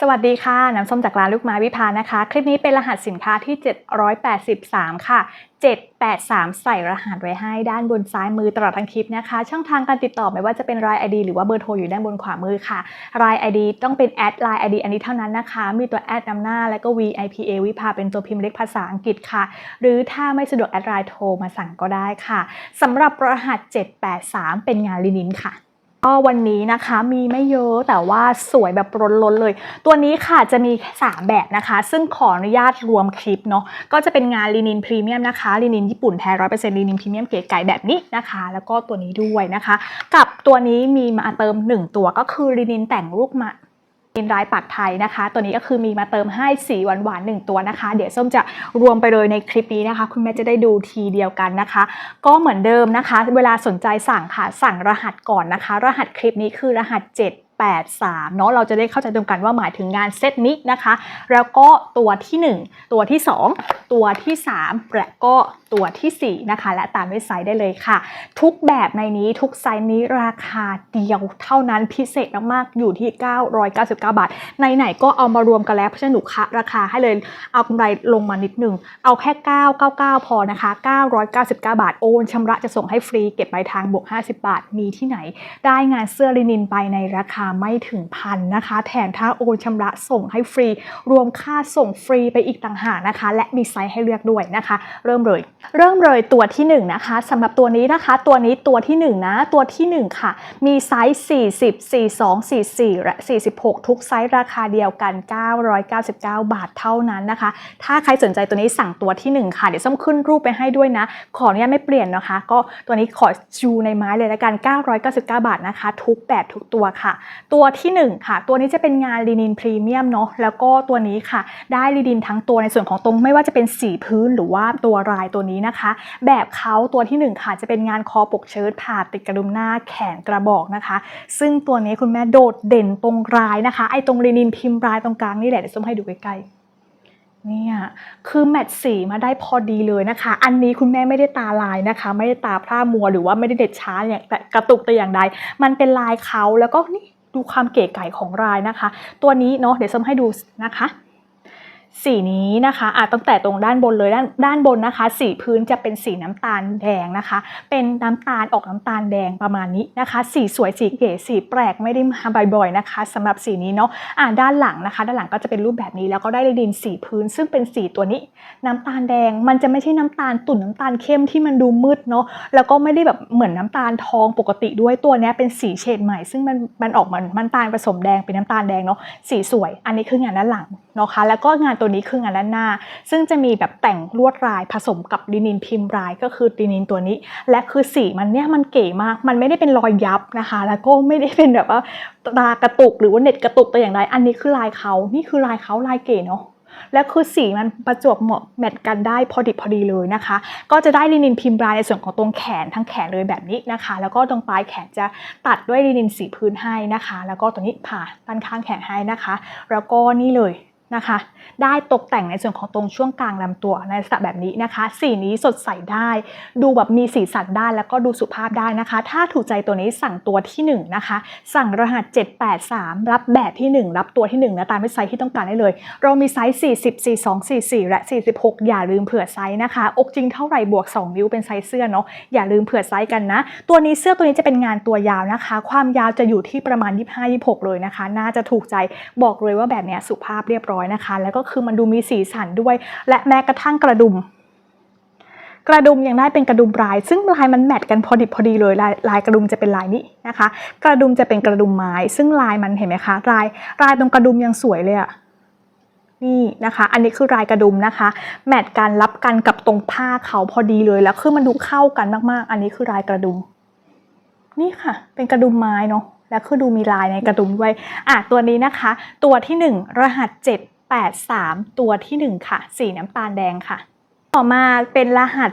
สวัสดีค่ะ น้ำส้มจากร้านลูกไม้วิพานะคะ คลิปนี้เป็นรหัสสินค้าที่ 783 ค่ะ 783 ใส่รหัสไว้ให้ด้านบนซ้ายมือตลอดทั้งคลิปนะคะ ช่องทางการติดต่อไม่ว่าจะเป็นราย ID หรือว่าเบอร์โทรอยู่ด้านบนขวามือค่ะ ราย ID ต้องเป็นแอดไลน์ ID อันนี้เท่านั้นนะคะ มีตัวแอดนำหน้า แล้วก็ VIPA วิภาเป็นตัวพิมพ์เล็กภาษาอังกฤษค่ะ หรือถ้าไม่สะดวกแอดไลน์โทรมาสั่งก็ได้ค่ะสำหรับรหัส 783 เป็นงานลินินค่ะ ก็วันนี้นะคะมีไม่เยอะแต่ว่าสวยแบบล้นๆเลย ตัวนี้ค่ะจะมี 3 แบบนะคะ ซึ่งขออนุญาตรวมคลิปเนาะก็จะเป็นงานลินินพรีเมียมนะคะลินินญี่ปุ่นแท้ร้อยเปอร์เซ็นต์ลินินพรีเมียมเก๋ไก่แบบนี้นะคะ แล้วก็ตัวนี้ด้วยนะคะ กับตัวนี้มีมาเติม 1 ตัวก็คือลินินแต่งลูกมา อินรายปักไทยนะคะ ตัวนี้ก็คือมีมาเติมให้สีหวานๆหนึ่งตัวนะคะ เดี๋ยวส้มจะรวมไปเลยในคลิปนี้นะคะ คุณแม่จะได้ดูทีเดียวกันนะคะ ก็เหมือนเดิมนะคะ เวลาสนใจสั่งค่ะ สั่งรหัสก่อนนะคะ รหัสคลิปนี้คือรหัส 783เนาะเราจะได้เข้าใจตรงกันว่าหมายถึงงานเซตนี้นะคะ แล้วก็ตัวทีหนึ่1 ตัวที่ 2 ตัวที่ 3 และก็ตัวทีสี่ 4 นะคะ และตามด้วยไซส์ได้เลยค่ะ ทุกแบบในนี้ทุกไซส์นี้ราคาเดียวเท่านั้นพิเศษมากๆอยู่ที่ 999 บาท ไหนๆก็เอามารวมกันแล้วเพราะฉะนั้นหนูคะราคาให้เลยเอากำไรลงมานิดหนึ่งเอาแค่ 999 พอนะคะ 999 บาทโอนชำระจะส่งให้ฟรีเก็บปลายทางบวก 50 บาทมีที่ไหน ได้งานเสื้อลินินไปในราคาไม่ถึงพันนะคะ แถมถ้าโอนชำระส่งให้ฟรี รวมค่าส่งฟรีไปอีกต่างหากนะคะ และมีไซส์ให้เลือกด้วยนะคะ เริ่มเลย เริ่มเลยตัวที่ 1 นะคะสำหรับตัวนี้นะคะ ตัวนี้ตัวที่ 1 นะ ตัวที่ 1 ค่ะ มีไซส์ 40 42 44 และ 46 ทุกไซส์ราคาเดียวกัน 999 บาทเท่านั้นนะคะ ถ้าใครสนใจตัวนี้สั่งตัวที่ 1 ค่ะ เดี๋ยวส้มขึ้นรูปไปให้ด้วยนะ ขออนุญาตไม่เปลี่ยนนะคะ ก็ตัวนี้ขอชูในไม้เลยละกัน 999 บาทนะคะ ทุกแบบทุกตัวค่ะตัวที่ 1 ค่ะ ตัวนี้จะเป็นงานลีนินพรีเมียมเนาะแล้วก็ตัวนี้ค่ะ ได้ลีนินทั้งตัวในส่วนของตรงไม่ว่าจะเป็นสีพื้นหรือว่าตัวลายตัวนี้นะคะ แบบเขาตัวที่ 1 ค่ะ จะเป็นงานคอปกเชิ้ตผ่าติดกระดุมหน้าแขนกระบอกนะคะ ซึ่งตัวนี้คุณแม่โดดเด่นตรงลายนะคะไอ้ตรงลีนินพิมพ์ลายตรงกลางนี่แหละเดี๋ยวส้มให้ดูใกล้ๆเนี่ยคือแมทสีมาได้พอดีเลยนะคะ อันนี้คุณแม่ไม่ได้ตาลายนะคะ ไม่ได้ตาพร่ามัวหรือว่าไม่ได้เด็ดช้าอย่างแต่กระตุกแต่อย่างใด มันเป็นลายเขาแล้วก็นี่ ดูความเก๋ไก๋ของรายนะคะ ตัวนี้เนาะเดี๋ยวส้มให้ดูนะคะ สีนี้นะคะอะตั้งแต่ตรงด้านบนเลยด้านด้านบนนะคะ สีพื้นจะเป็นสีน้ำตาลแดงนะคะ เป็นน้ำตาลออกน้ำตาลแดงประมาณนี้นะคะ สีสวยสีเก๋สีแปลกไม่ได้มาบ่อยๆนะคะสำหรับสีนี้เนาะอะด้านหลังนะคะ ด้านหลังก็จะเป็นรูปแบบนี้แล้วก็ได้ดินสีพื้น ซึ่งเป็นสีตัวนี้ น้ำตาลแดงมันจะไม่ใช่น้ำตาลตุ่นน้ำตาลเข้มที่มันดูมืดเนาะแล้วก็ไม่ได้แบบเหมือนน้ำตาลทองปกติด้วยตัวเนี้ยเป็นสีเฉดใหม่ ซึ่งมันมันออกมามันำตาลผสมแดงเป็นน้ำตาลแดงเนาะสีสวย อันนี้คืองานด้านหลังเนาะคะ แล้วก็งานตัวัวนี้คืองานด้านหน้าซึ่งจะมีแบบแต่งลวดลายผสมกับลินินพิมพ์ลายก็คือลินินตัวนี้ และคือสีมันเนี่ยมันเก๋มาก มันไม่ได้เป็นรอยยับนะคะ แล้วก็ไม่ได้เป็นแบบว่าตากระตุกหรือว่าเน็ตกระตุกแต่อย่างใดอันนี้คือลายเขานี่คือลายเขาลายเก๋เนาะแล้วคือสีมันประจวบเหมาะแมทกันได้พอดิบพอดีเลยนะคะ ก็จะได้ลินินพิมพ์ลายในส่วนของตรงแขนทั้งแขนเลยแบบนี้นะคะ แล้วก็ตรงปลายแขนจะตัดด้วยลินินสีพื้นให้นะคะ แล้วก็ตัวนี้ผ่าด้านข้างแขนให้นะคะ แล้วก็นี่เลย นะคะ ได้ตกแต่งในส่วนของตรงช่วงกลางลำตัวในลักษณะแบบนี้นะคะ สีนี้สดใสได้ ดูแบบมีสีสันได้แล้วก็ดูสุภาพได้นะคะ ถ้าถูกใจตัวนี้สั่งตัวที่ 1 นะคะ สั่งรหัส 783 รับแบบที่ 1 รับตัวที่1นะตามไซส์ที่ต้องการได้เลย เรามีไซส์ 40 42 44 และ 46 อย่าลืมเผื่อไซส์นะคะ อกจริงเท่าไหร่บวก 2 นิ้วเป็นไซส์เสื้อเนาะอย่าลืมเผื่อไซส์กันนะ ตัวนี้เสื้อตัวนี้จะเป็นงานตัวยาวนะคะ ความยาวจะอยู่ที่ประมาณ 25-26 เลยนะคะ น่าจะถูกใจบอกเลยว่าแบบเนี้ยสุภาพเรียบร้อยนะคะ แล้วก็คือมันดูมีสีสันด้วย และแม้กระทั่งกระดุม กระดุมยังได้เป็นกระดุมลาย ซึ่งลายมันแมทกันพอดิบพอดีเลยลายลายกระดุมจะเป็นลายนี้นะคะ กระดุมจะเป็นกระดุมไม้ ซึ่งลายมันเห็นไหมคะลายลายตรงกระดุมยังสวยเลยอะนี่นะคะ อันนี้คือลายกระดุมนะคะ แมทกันรับกันกับตรงผ้าเขาพอดีเลยแล้วคือมันดูเข้ากันมากๆ อันนี้คือลายกระดุม นี่ค่ะ เป็นกระดุมไม้เนาะ แล้วคือดูมีลายในกระดุมด้วยอะตัวนี้นะคะ ตัวที่หนึ่งรหัส 783 ตัวที่หนึ่งค่ะ สีน้ำตาลแดงค่ะ ต่อมาเป็นรหัส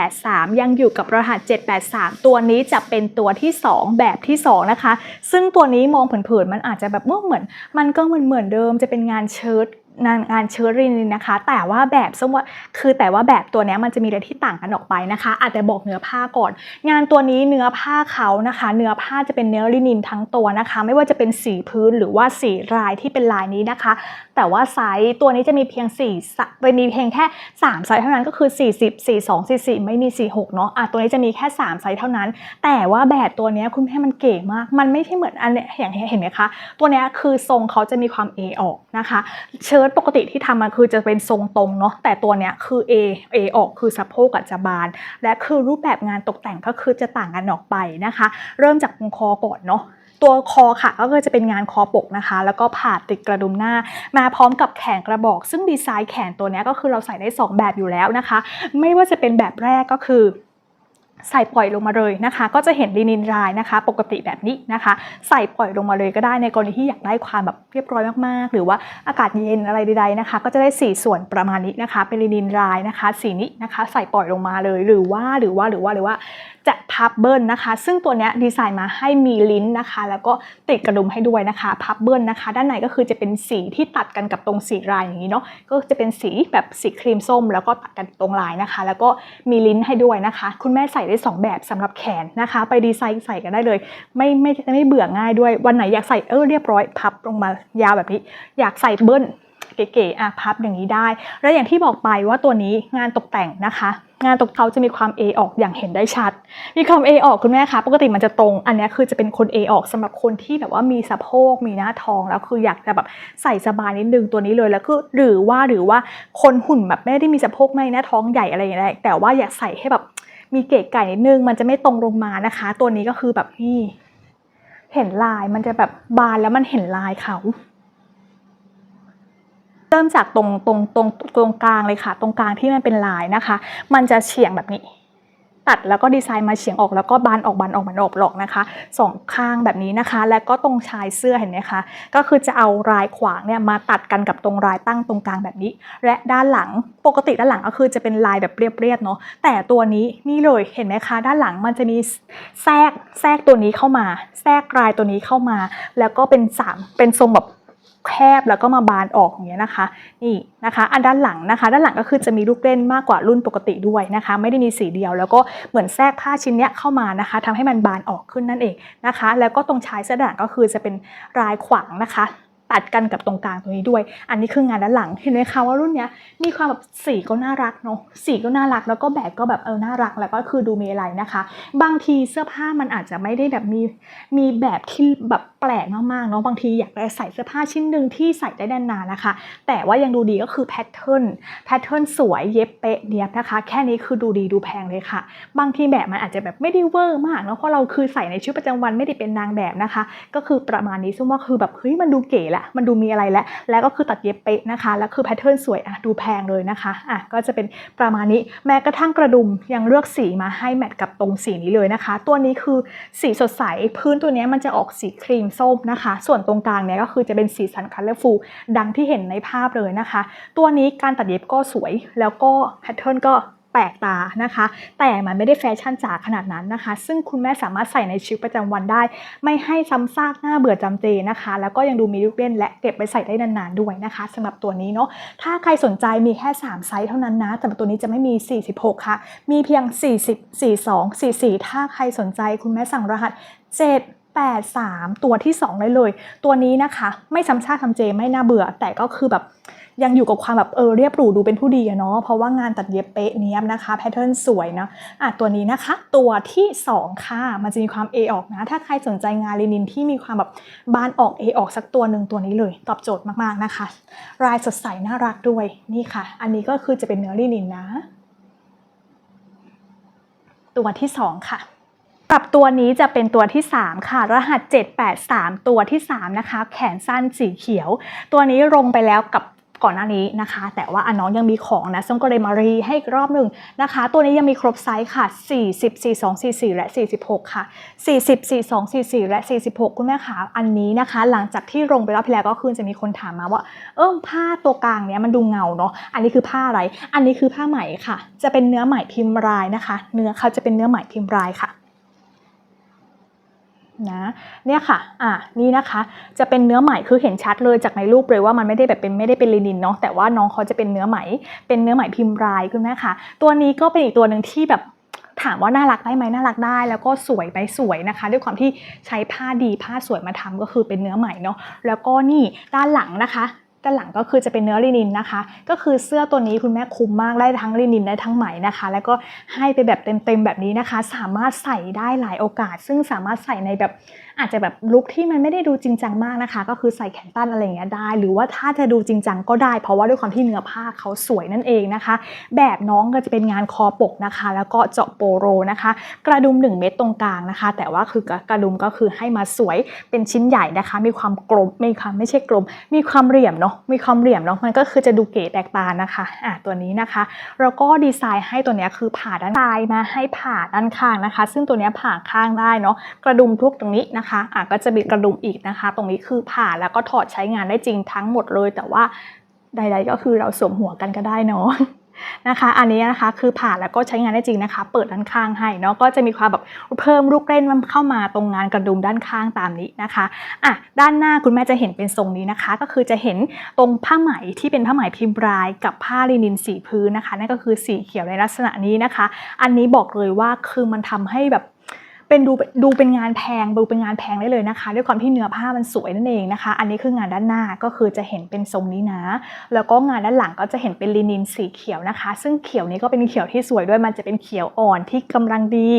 783 ยังอยู่กับรหัส 783 ตัวนี้จะเป็นตัวที่ 2 แบบที่ 2 นะคะ ซึ่งตัวนี้มองเผินๆมันอาจจะแบบเหมือน มันก็เหมือนเหมือนเดิมจะเป็นงานเชิ้ต งานงานเชื้อรินินนะคะ แต่ว่าแบบส้มว่าคือแต่ว่าแบบตัวนี้มันจะมีอะไรที่ต่างกันออกไปนะคะอาจจะบอกเนื้อผ้าก่อน งานตัวนี้เนื้อผ้าเขานะคะ เนื้อผ้าจะเป็นเนื้อลินินทั้งตัวนะคะ ไม่ว่าจะเป็นสีพื้นหรือว่าสีลายที่เป็นลายนี้นะคะ แต่ว่าไซส์ตัวนี้จะมีเพียง4สเป็นมีเพียงแค่ 3 ไซส์เท่านั้นก็คือ 40 42 44 ไม่มี 46 เนาะอะตัวนี้จะมีแค่ 3 ไซส์เท่านั้น แต่ว่าแบบตัวนี้คุณแม่มันเก๋มาก มันไม่ใช่เหมือนอันเนี้ยอย่างเห็นไหมคะตัวนี้คือทรงเขาจะมีความ A อออกนะคะเชิ้ตปกติที่ทำมันคือจะเป็นทรงตรงเนาะแต่ตัวเนี้ยคือ A A ออกคือสะโพกกับจะบาน และคือรูปแบบงานตกแต่งก็คือจะต่างกันออกไปนะคะ เริ่มจากตรงคอก่อนเนาะตัวคอค่ะก็คือจะเป็นงานคอปกนะคะ แล้วก็ผ่าติดกระดุมหน้า มาพร้อมกับแขนกระบอก ซึ่งดีไซน์แขนตัวเนี้ยก็คือเราใส่ได้ 2 แบบอยู่แล้วนะคะ ไม่ว่าจะเป็นแบบแรกก็คือ ใส่ปล่อยลงมาเลยนะคะ ก็จะเห็นลินินลายนะคะ ปกติแบบนี้นะคะ ใส่ปล่อยลงมาเลยก็ได้ในกรณีที่อยากได้ความแบบเรียบร้อยมากๆ หรือว่าอากาศเย็นอะไรใดๆนะคะ ก็จะได้สีส่วนประมาณนี้นะคะ เป็นลินินลายนะคะ สีนี้นะคะ ใส่ปล่อยลงมาเลยหรือว่าหรือว่าหรือว่าหรือว่าจะพับเบิลนะคะ ซึ่งตัวนี้ดีไซน์มาให้มีลิ้นนะคะ แล้วก็ติดกระดุมให้ด้วยนะคะ พับเบิลนะคะ ด้านในก็คือจะเป็นสีที่ตัดกันกับตรงสีลายอย่างนี้เนาะก็จะเป็นสีแบบสีครีมส้ม แล้วก็ตัดกันตรงลายนะคะ แล้วก็มีลิ้นให้ด้วยนะคะ คุณแม่ใส่ได้สองแบบสำหรับแขนนะคะ ไปดีไซน์ใส่กันได้เลย ไม่ไม่ไม่เบื่อง่ายด้วยวันไหนอยากใส่เออเรียบร้อยพับลงมายาวแบบนี้ อยากใส่เบิ้ลเก๋ๆอะพับอย่างนี้ได้ แล้วอย่างที่บอกไปว่าตัวนี้งานตกแต่งนะคะ งานตกเขาจะมีความ A ออกอย่างเห็นได้ชัด มีความ A ออกคุณแม่คะปกติมันจะตรง อันนี้คือจะเป็นคน A ออกสำหรับคนที่แบบว่ามีสะโพกมีหน้าท้องแล้วคืออยากจะแบบใส่สบายนิดนึงตัวนี้เลยแล้วก็หรือว่าหรือว่าคนหุ่นแบบไม่ได้มีสะโพกไม่หน้าท้องใหญ่อะไรอย่างเงี้ยแต่ว่าอยากใส่ให้แบบ มีเก๋ไก่นิดนึง มันจะไม่ตรงลงมานะคะ ตัวนี้ก็คือแบบนี่ เห็นลายมันจะแบบบานแล้วมันเห็นลายเขาเริ่มจากตรงตรงตรงตรงกลางเลยค่ะ ตรงกลางที่มันเป็นลายนะคะ มันจะเฉียงแบบนี้ ตัดแล้วก็ดีไซน์มาเฉียงออกแล้วก็บานออกบานออกบานออกหลอกนะคะสองข้างแบบนี้นะคะ แล้วก็ตรงชายเสื้อเห็นไหมคะก็คือจะเอาลายขวางเนี่ยมาตัดกันกับตรงลายตั้งตรงกลางแบบนี้ และด้านหลังปกติด้านหลังก็คือจะเป็นลายแบบเรียบๆเนาะแต่ตัวนี้นี่เลยเห็นไหมคะ ด้านหลังมันจะมีแทรกแทรกตัวนี้เข้ามา แทรกลายตัวนี้เข้ามา แล้วก็เป็นสามเป็นทรงแบบ แคบแล้วก็มาบานออกอย่างเงี้ยนะคะนี่นะคะ อันด้านหลังนะคะ ด้านหลังก็คือจะมีลูกเล่นมากกว่ารุ่นปกติด้วยนะคะ ไม่ได้มีสีเดียว แล้วก็เหมือนแทรกผ้าชิ้นเนี้ยเข้ามานะคะทำให้มันบานออกขึ้นนั่นเองนะคะ แล้วก็ตรงชายเสื้อด้านหลังก็คือจะเป็นลายขวางนะคะ ตัดกันกับตรงกลางตรงนี้ด้วย อันนี้คืองานด้านหลัง เห็นไหมคะว่ารุ่นเนี้ยมีความแบบสีก็น่ารักเนาะ สีก็น่ารักแล้วก็แบบก็แบบเออ น่ารักแล้วก็คือดูมีอะไรนะคะ บางทีเสื้อผ้ามันอาจจะไม่ได้แบบมีมีแบบที่แบบแปลกมากๆเนาะ บางทีอยากได้ใส่เสื้อผ้าชิ้นหนึ่งที่ใส่ได้นานๆนะคะ แต่ว่ายังดูดีก็คือแพทเทิร์น แพทเทิร์นสวยเย็บเป๊ะเนียบนะคะ แค่นี้คือดูดีดูแพงเลยค่ะ บางทีแบบมันอาจจะแบบไม่ได้เวอร์มากเนาะ เพราะเราคือใส่ในชีวิตประจำวันไม่ได้เป็นนางแบบนะคะ ก็คือประมาณนี้ซึ่งว่าคือแบบเฮ้ยมันดูเก๋ละมันดูมีอะไรและแล้วก็คือตัดเย็บเป๊ะนะคะแล้วคือแพทเทิร์นสวยอะดูแพงเลยนะคะอะก็จะเป็นประมาณนี้แม้กระทั่งกระดุมยังเลือกสีมาให้แมทกับตรงสีนี้เลยนะคะ ตัวนี้คือสีสดใสพื้นตัวนี้มันจะออกสีครีมส้มนะคะ ส่วนตรงกลางเนี่ยก็คือจะเป็นสีสันคัลเลอร์ฟูลดังที่เห็นในภาพเลยนะคะ ตัวนี้การตัดเย็บก็สวยแล้วก็แพทเทิร์นก็ แปลกตานะคะ แต่มันไม่ได้แฟชั่นจ๋าขนาดนั้นนะคะ ซึ่งคุณแม่สามารถใส่ในชีวิตประจำวันได้ ไม่ให้ซ้ำซากหน้าเบื่อจำเจนะคะ แล้วก็ยังดูมีลูกเล่นและเก็บไปใส่ได้นานๆด้วยนะคะสำหรับตัวนี้เนาะถ้าใครสนใจมีแค่ 3 ไซส์เท่านั้นนะแต่ตัวนี้จะไม่มี 46 ค่ะ มีเพียง 40 42 44 ถ้าใครสนใจคุณแม่สั่งรหัส 7 8 3 ตัวที่ 2 ได้เลย ตัวนี้นะคะ ไม่ซ้ำซากทำเจไม่น่าเบื่อ แต่ก็คือแบบ ยังอยู่กับความแบบเออเรียบหรูดูเป็นผู้ดีอะเนาะเพราะว่างานตัดเย็บเป๊ะเนี้ยบนะคะแพทเทิร์นสวยนะอะตัวนี้นะคะ ตัวที่ 2 ค่ะ มันจะมีความ A ออกนะ ถ้าใครสนใจงานลินินที่มีความแบบบานออก A ออกสักตัวหนึ่งตัวนี้เลย ตอบโจทย์มากๆนะคะ ลายสดใสน่ารักด้วยนี่ค่ะ อันนี้ก็คือจะเป็นเนื้อลินินนะ ตัวที่ 2 ค่ะปรับตัวนี้จะเป็นตัวที่ 3 ค่ะ รหัส 783 ตัวที่ 3 นะคะ แขนสั้นสีเขียว ตัวนี้ลงไปแล้วกับ ก่อนหน้านี้นะคะ แต่ว่าอันน้องยังมีของนะส้มก็เลยมารีให้อีกรอบหนึ่งนะคะ ตัวนี้ยังมีครบไซส์ค่ะ 40 42 44 และ 46 ค่ะ 40 42 44 และ 46 คุณแม่ขาอันนี้นะคะ หลังจากที่ลงไปรอบที่แล้วก็คือจะมีคนถามมาว่า เออผ้าตัวกลางเนี้ยมันดูเงาเนาะอันนี้คือผ้าอะไร อันนี้คือผ้าไหมค่ะ จะเป็นเนื้อไหมพิมพ์ลายนะคะ เนื้อเขาจะเป็นเนื้อไหมพิมพ์ลายค่ะ นะเนี่ยค่ะอะนี่นะคะจะเป็นเนื้อไหมคือเห็นชัดเลยจากในรูปเลยว่ามันไม่ได้แบบเป็นไม่ได้เป็นลินินเนาะแต่ว่าน้องเขาจะเป็นเนื้อไหม เป็นเนื้อไหมพิมพ์ลายคุณแม่ค่ะ ตัวนี้ก็เป็นอีกตัวหนึ่งที่แบบถามว่าน่ารักได้ไหมน่ารักได้ แล้วก็สวยไปสวยนะคะ ด้วยความที่ใช้ผ้าดีผ้าสวยมาทำก็คือเป็นเนื้อไหมเนาะแล้วก็นี่ด้านหลังนะคะ ด้านหลังก็คือจะเป็นเนื้อลินินนะคะ ก็คือเสื้อตัวนี้คุณแม่คุ้มมากได้ทั้งลินินได้ทั้งไหมนะคะ แล้วก็ให้ไปแบบเต็มๆแบบนี้นะคะ สามารถใส่ได้หลายโอกาส ซึ่งสามารถใส่ในแบบ อาจจะแบบลุคที่มันไม่ได้ดูจริงจังมากนะคะ ก็คือใส่แขนสั้นอะไรอย่างเงี้ยได้ หรือว่าถ้าจะดูจริงจังก็ได้ เพราะว่าด้วยความที่เนื้อผ้าเขาสวยนั่นเองนะคะ แบบน้องก็จะเป็นงานคอปกนะคะ แล้วก็เจาะโปโรนะคะ กระดุม 1 เม็ดตรงกลางนะคะ แต่ว่าคือกระดุมก็คือให้มาสวยเป็นชิ้นใหญ่นะคะ มีความกลมมีความไม่ใช่กลม มีความเหลี่ยมเนาะมีความเหลี่ยมเนาะมันก็คือจะดูเก๋แตกตานะคะอะตัวนี้นะคะแล้วก็ดีไซน์ให้ตัวเนี้ยคือผ่าด้านซ้ายมาให้ผ่าด้านข้างนะคะ ซึ่งตัวเนี้ยผ่าข้างได้เนาะกระดุมทุกตรงนี้นะคะอะก็จะมีกระดุมอีกนะคะ ตรงนี้คือผ่าแล้วก็ถอดใช้งานได้จริงทั้งหมดเลย แต่ว่าใด ๆ ก็คือเราสวมหัวกันก็ได้เนาะนะคะ อันนี้นะคะคือผ่าแล้วก็ใช้งานได้จริงนะคะ เปิดด้านข้างให้เนาะก็จะมีความแบบเพิ่มลูกเล่นมันเข้ามาตรงงานกระดุมด้านข้างตามนี้นะคะอะด้านหน้าคุณแม่จะเห็นเป็นทรงนี้นะคะ ก็คือจะเห็นตรงผ้าไหมที่เป็นผ้าไหมพิมพ์ลาย กับผ้าลินินสีพื้นนะคะนั่นก็คือสีเขียวในลักษณะนี้นะคะ อันนี้บอกเลยว่าคือมันทำให้แบบ เป็นดูดูเป็นงานแพงดูเป็นงานแพงได้เลยนะคะ ด้วยความที่เนื้อผ้ามันสวยนั่นเองนะคะ อันนี้คืองานด้านหน้าก็คือจะเห็นเป็นทรงนี้นะ แล้วก็งานด้านหลังก็จะเห็นเป็นลินินสีเขียวนะคะ ซึ่งเขียวนี้ก็เป็นเขียวที่สวยด้วยมันจะเป็นเขียวอ่อนที่กำลังดี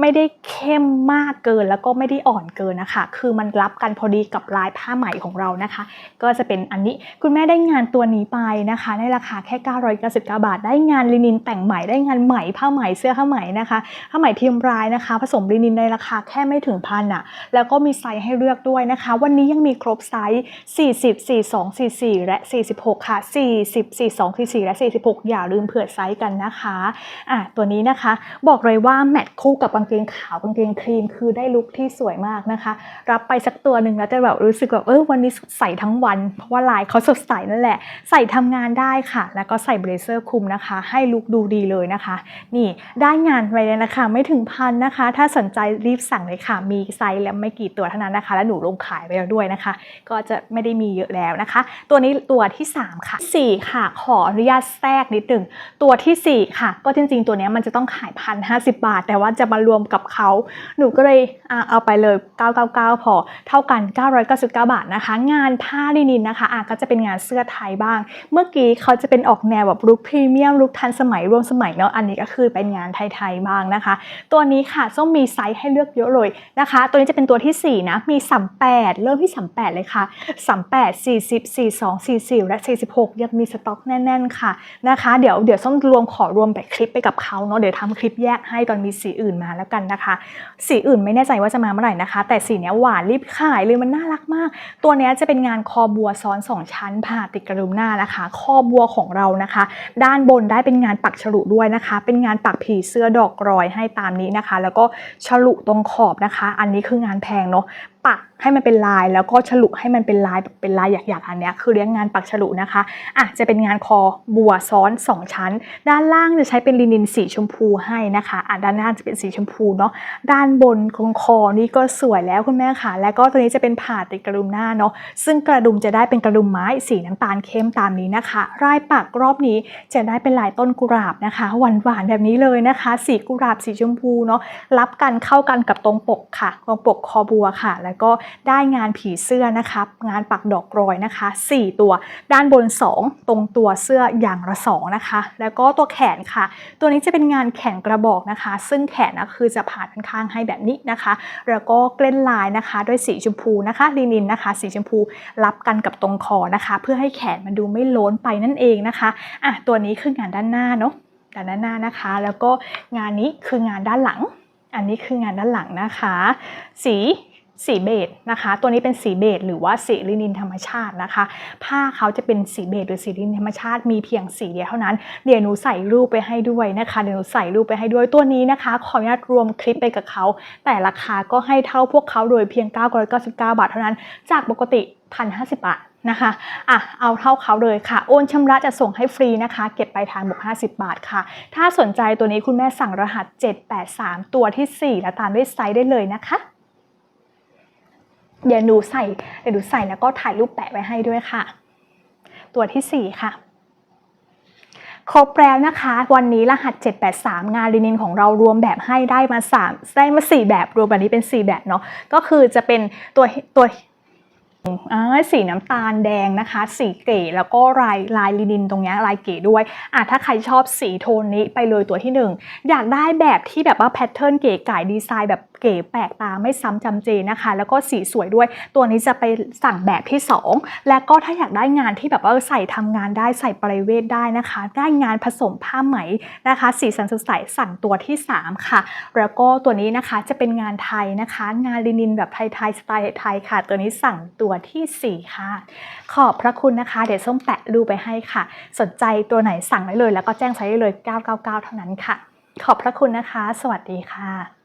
ไม่ได้เข้มมากเกินแล้วก็ไม่ได้อ่อนเกินนะคะ คือมันรับกันพอดีกับลายผ้าไหมของเรานะคะ ก็จะเป็นอันนี้คุณแม่ได้งานตัวนี้ไปนะคะในราคาแค่ 999 บาท ได้งานลินินแต่งไหมได้งานไหมผ้าไหมเสื้อผ้าไหมนะคะผ้าไหมพิมพ์ลายนะคะ ผสมลินินในราคาแค่ไม่ถึงพันอะแล้วก็มีไซส์ให้เลือกด้วยนะคะ วันนี้ยังมีครบไซส์ 40 42 44 และ 46 ค่ะ 40 42 44 และ 46 อย่าลืมเผื่อไซส์กันนะคะอะตัวนี้นะคะบอกเลยว่าแมทคู่กับกางเกงขาวกางเกงครีม คือได้ลุคที่สวยมากนะคะ รับไปสักตัวหนึ่งแล้วจะแบบรู้สึกแบบเออวันนี้ใส่ทั้งวัน เพราะว่าลายเขาสดใสนั่นแหละ ใส่ทำงานได้ค่ะ แล้วก็ใส่เบรเซอร์คุมนะคะ ให้ลุคดูดีเลยนะคะ นี่ได้งานไปเลยนะคะไม่ถึงพันนะคะ ถ้าสนใจรีบสั่งเลยค่ะ มีไซส์แล้วไม่กี่ตัวเท่านั้นนะคะ แล้วหนูลงขายไปแล้วด้วยนะคะ ก็จะไม่ได้มีเยอะแล้วนะคะ ตัวนี้ตัวที่ 3 ค่ะ 4 ค่ะ ขออนุญาตแทรกนิดหนึ่งตัวทีสี่ 4 ค่ะ ก็จริง ๆ ตัวนี้มันจะต้องขายพันห้าสิบาท แต่ว่าจะมารวมกับเขาหนูก็เลยเอาไปเลย 999 พอ เท่ากัน 999 บาทนะคะ งานผ้าลินินนะคะะก็จะเป็นงานเสื้อไทยบ้าง เมื่อกี้เขาจะเป็นออกแนวแบบลุคพรีเมียมลุคทันสมัยร่วมสมัยเนาะอันนี้ก็คือเป็นงานไทยๆบ้างนะคะ ตัวนี้ค่ะส้มมีไซส์ให้เลือกเยอะเลยนะคะ ตัวนี้จะเป็นตัวทีสี่4 นะ มี38เริ่มที่38เลยค่ะ38 40 42 44และ46ยังมีสต็อกแน่น ๆ ค่ะนะคะ เดี๋ยวเดี๋ยวส้มรวมขอรวมแบบคลิปไปกับเขาเนาะเดี๋ยวทำคลิปแยกให้ตอนมีสีอื่นมาแล้วกันนะคะ สีอื่นไม่แน่ใจว่าจะมาเมื่อไหร่นะคะ แต่สีเนี้ยหวานรีบขายเลยมันน่ารักมาก ตัวเนี้ยจะเป็นงานคอบัวซ้อน2ชั้นผ่าติดกระดุมหน้านะคะ คอบัวของเรานะคะ ด้านบนได้เป็นงานปักฉลุด้วยนะคะ เป็นงานปักผีเสื้อดอกรอยให้ตามนี้นะคะ แล้วก็ฉลุตรงขอบนะคะ อันนี้คืองานแพงเนาะ ปักให้มันเป็นลายแล้วก็ฉลุให้มันเป็นลายแบบเป็นลายหยักๆอันเนี้ยคือเรียกงานปักฉลุนะคะอะจะเป็นงานคอบัวซ้อน 2 ชั้น ด้านล่างจะใช้เป็นลินินสีชมพูให้นะคะอะด้านหน้าจะเป็นสีชมพูเนาะด้านบนของคอนี่ก็สวยแล้วคุณแม่ค่ะ แล้วก็ตัวนี้จะเป็นผ่าติดกระดุมหน้าเนาะซึ่งกระดุมจะได้เป็นกระดุมไม้สีน้ำตาลเข้มตามนี้นะคะลายปักรอบนี้จะได้เป็นลายต้นกุหลาบนะคะหวานๆแบบนี้เลยนะคะ สีกุหลาบสีชมพูเนาะรับกันเข้ากันกับตรงปกค่ะตรงปกคอบัวค่ะแล้วก็ได้งานผีเสื้อนะคะงานปักดอกรอยนะคะ 4 ตัวด้านบน 2 ตรงตัวเสื้ออย่างละ2นะคะ แล้วก็ตัวแขนค่ะ ตัวนี้จะเป็นงานแขนกระบอกนะคะ ซึ่งแขนนะคือจะผ่านข้างให้แบบนี้นะคะ แล้วก็เกล้นลายนะคะ ด้วยสีชมพูนะคะลีนินนะคะ สีชมพูรับกันกับตรงคอนะคะ เพื่อให้แขนมันดูไม่โล้นไปนั่นเองนะคะอะตัวนี้คืองานด้านหน้าเนาะด้านหน้านะคะ แล้วก็งานนี้คืองานด้านหลัง อันนี้คืองานด้านหลังนะคะ สี สีเบจนะคะ ตัวนี้เป็นสีเบจหรือว่าสีลินินธรรมชาตินะคะ ผ้าเขาจะเป็นสีเบจหรือสีลินินธรรมชาติมีเพียงสีเดียวเท่านั้น เดี๋ยวหนูใส่รูปไปให้ด้วยนะคะ เดี๋ยวหนูใส่รูปไปให้ด้วยตัวนี้นะคะ ขออนุญาตรวมคลิปไปกับเขา แต่ราคาก็ให้เท่าพวกเขาโดยเพียง 999 บาทเท่านั้น จากปกติ 1,050 บาทนะคะ อะ เอาเท่าเขาเลยค่ะ โอนชำระจะส่งให้ฟรีนะคะ เก็บปลายทางบวก50 บาทค่ะ ถ้าสนใจตัวนี้คุณแม่สั่งรหัส 783 ตัวทีสี่4 และตามด้วยไซส์ได้เลยนะคะ เดี๋ยวหนูใส่เดี๋ยวหนูใส่แล้วก็ถ่ายรูปแปะไว้ให้ด้วยค่ะ ตัวที่สี่ค่ะครบแล้วนะคะ วันนี้รหัส 783 งานลินินของเรารวมแบบให้ได้มา 3 ได้มา 4 แบบรวมแบบนี้เป็น 4 แบบเนาะก็คือจะเป็นตัวตัว สีน้ำตาลแดงนะคะ สีเก๋แล้วก็ลายลายลินินตรงเนี้ยลายเก๋ด้วยอะถ้าใครชอบสีโทนนี้ไปเลยตัวที่หนึ่งอยากได้แบบที่แบบว่าแพทเทิร์นเก๋ไก่ดีไซน์แบบเก๋แปลกตาไม่ซ้ำจำเจนะคะ แล้วก็สีสวยด้วย ตัวนี้จะไปสั่งแบบที่ 2 และก็ถ้าอยากได้งานที่แบบว่าใส่ทำงานได้ใส่ปริเวทได้นะคะ ได้งานผสมผ้าไหมนะคะ สีสันสดใสสั่งตัวที่ 3 ค่ะ แล้วก็ตัวนี้นะคะจะเป็นงานไทยนะคะ งานลินินแบบไทยๆสไตล์ไทยค่ะ ตัวนี้สั่งตัวทีสี่ 4 ค่ะ ขอบพระคุณนะคะ เดี๋ยวส้มแปะรูไปให้ค่ะ สนใจตัวไหนสั่งได้เลย แล้วก็แจ้งไซส์ได้เลย 999 เท่านั้นค่ะ ขอบพระคุณนะคะ สวัสดีค่ะ